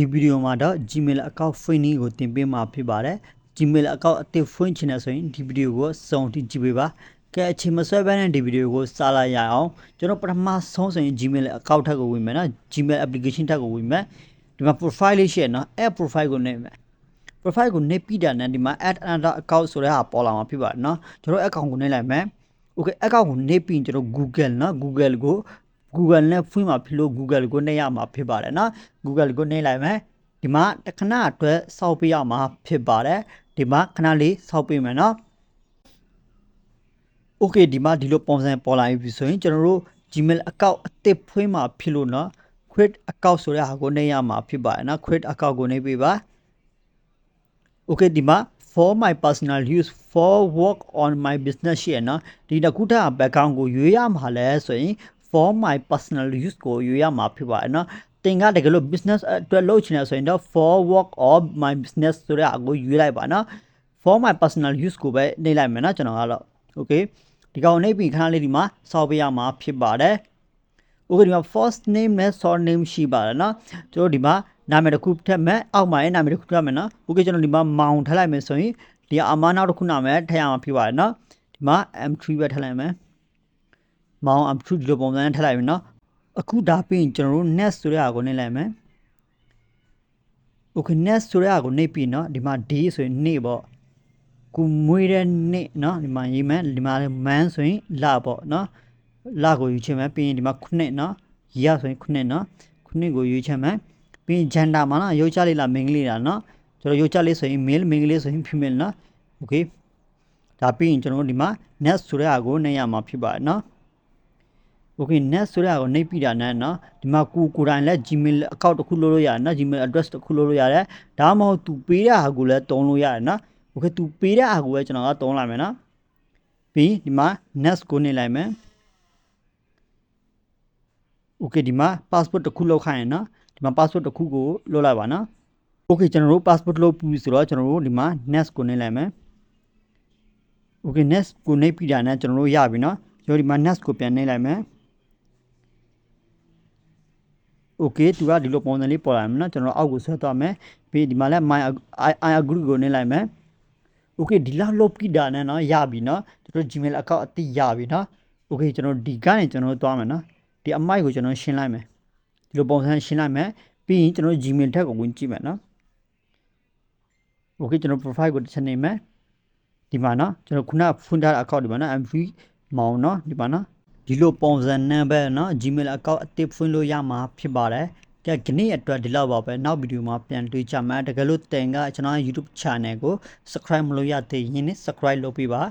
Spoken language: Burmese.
ဒီဗီဒီယိုမှာတော့ Gmail account training ကိုသင်ပေးမှာဖြစ်ပါတယ် Gmail account အသစ်ဖွင့်ချင်တယ်ဆိုရင်ဒီဗီဒီယိုကိုစုံထိကြည့်ပေးပါကဲအချိန်မဆွဲဘဲနဲ့ဒီဗီဒီယိုကိုစလိုက်ရအောင်ကျွန်တော်ပထမဆုံးဆိုရင် Gmail account ထက်ကိုဝင်မယ်နော် Gmail application ထက်ကိုဝင်မယ်ဒီမှာ profile လေးရှိရနော်အဲ့ profile ကိုနေမယ် profile ကိုနေပြီးတာနဲ့ဒီမှာ add another account ဆိုတဲ့ဟာပေါ်လာမှာဖြစ်ပါတယ်နော်ကျွန်တော် account ကိုနေလိုက်မယ် okay account ကိုနေပြီးရင်ကျွန်တော် Google နော် Google ကို Google နဲ့ဖွင့်မှာဖြစ်လို့ Google ကိုနှိပ်ရမှာဖြစ်ပါတယ်နော် Google ကိုနှိပ်လိုက်မယ်ဒီမှာတစ်ခဏအတွက်စောက်ပေးရမှာဖြစ်ပါတယ်ဒီမှာခဏလေးစောက်ပေးမယ်နော် Okay ဒီမှာဒီလိုပုံစံပေါ်လာပြီဆိုရင်ကျွန်တော်တို့ Gmail account အသစ်ဖွင့်မှာဖြစ်လို့နော် create account ဆိုတဲ့ဟာကိုနှိပ်ရမှာဖြစ်ပါတယ်နော် create account ကိုနှိပ်ပေးပါ Okay ဒီမှာ for my personal use for work on my business ရှိရနော်ဒီတစ်ခုတည်း background ကိုရွေးရမှာလဲဆိုရင် for my personal use ကိုရွေးရမှာဖြစ်ပါတယ်နော်တင်ကတကယ်လို့ business အတွက်လုပ်ချင်တယ်ဆိုရင်တော့ for work of my business ဆိုတဲ့အကိုရွေးလိုက်ပါနော် for my personal use ကိုပဲနှိပ်လိုက်မယ်နော်ကျွန်တော်ကတော့ okay ဒီကောင်နှိပ်ပြီးခဏလေးဒီမှာစောက်ပေးရမှာဖြစ်ပါတယ် okay ဒီမှာ first name နဲ့ surname ရှိပါတယ်နော်ကျွန်တော်ဒီမှာနာမည်တစ်ခုထည့်မယ်အောက်မှာရဲ့နာမည်တစ်ခုထည့်မယ်နော် okay ကျွန်တော်ဒီမှာမောင်ထည့်လိုက်မယ်ဆိုရင်ဒီအမနောက်တစ်ခုနာမည်ထည့်ရမှာဖြစ်ပါတယ်နော်ဒီမှာ M3 ပဲထည့်လိုက်မယ် မောင် M3 ဒီလိုပုံစံနဲ့ထည့်လိုက်မယ်နော်အခုဒါပြီးရင်ကျွန်တော်တို့ next ဆိုတဲ့ဟာကိုနှိပ်လိုက်မယ် okay next ဆိုတဲ့ဟာကိုနှိပ်ပြီးနော်ဒီမှာ d ဆိုရင်နေ့ပေါ့ကိုမွေးတဲ့နေ့နော်ဒီမှာရေးမယ်ဒီမှာလည်း man ဆိုရင်လပေါ့နော်လကိုယူချင်မယ်ပြီးရင်ဒီမှာခုနှစ်နော်ရဆိုရင်ခုနှစ်နော်ခုနှစ်ကိုယူချင်မယ်ပြီးရင် gender မှာနော်ယောက်ျားလေးလားမိန်းကလေးလားနော်ကျွန်တော်ယောက်ျားလေးဆိုရင် male မိန်းကလေးဆိုရင် female နော် okay ဒါပြီးရင်ကျွန်တော်တို့ဒီမှာ next ဆိုတဲ့ဟာကိုနှိပ်ရမှာဖြစ်ပါတယ်နော် okay net ဆိုတာကိုနှိပ်ပြတာနဲ့နော်ဒီမှာကိုကိုတိုင်လည်း Gmail account တစ်ခုလုပ်လို့ရတယ်နော် Gmail address တစ်ခုလုပ်လို့ရတယ်ဒါမှမဟုတ် तू ပေးတဲ့ဟာကိုလည်းတုံးလို့ရတယ်နော် okay तू ပေးတဲ့ဟာကိုပဲကျွန်တော်ကတုံးလိုက်မယ်နော်ပြီးဒီမှာ net ကိုနှိပ်လိုက်မယ် okay ဒီမှာ passport တစ်ခုလောက်ခိုင်းရနော်ဒီမှာ passport တစ်ခုကိုလုပ်လိုက်ပါနော် okay ကျွန်တော်တို့ passport လုပ်ပြီဆိုတော့ကျွန်တော်တို့ဒီမှာ next ကိုနှိပ်လိုက်မယ် okay next ကိုနှိပ်ပြီးတာနဲ့ကျွန်တော်တို့ရပြီနော်ကျွန်တော်ဒီမှာ next ကိုပြန်နှိပ်လိုက်မယ် okay သူကဒီလိုပုံစံလေးပေါ်လာမယ်နော်ကျွန်တော်အောက်ကိုဆွဲသွားမယ်ပြီးဒီမှာလည်း my i agree ကိုနင်းလိုက်မယ် okay ဒီလောက်လုပ်ပြီးတာနဲ့နော်ရပြီနော်ကျွန်တော် gmail account အတိရပြီနော် okay ကျွန်တော်ဒီကနေကျွန်တော်သွားမယ်နော်ဒီအမိုက်ကိုကျွန်တော်ရှင်းလိုက်မယ်ဒီလိုပုံစံရှင်းလိုက်မယ်ပြီးရင်ကျွန်တော် gmail ထက်ကိုဝင်ကြည့်မယ်နော် okay ကျွန်တော် profile ကိုတစ်ချက်နေမယ်ဒီမှာနော်ကျွန်တော်ခုနဖွင့်ထားတဲ့ account ဒီမှာနော် mv မောင်နော်ဒီမှာနော် ဒီလိုပုံစံနဲ့ပဲเนาะ Gmail account အသစ်ဖွင့်လို့ရမှာဖြစ်ပါတယ်ကဲဒီနေ့အတွက်ဒီလောက်ပါပဲနောက်ဗီဒီယိုမှာပြန်တွေ့ကြမှာတကယ်လို့တင်ကကျွန်တော် YouTube channel ကို subscribe မလုပ်ရသေးရင် subscribe လုပ်ပေးပါ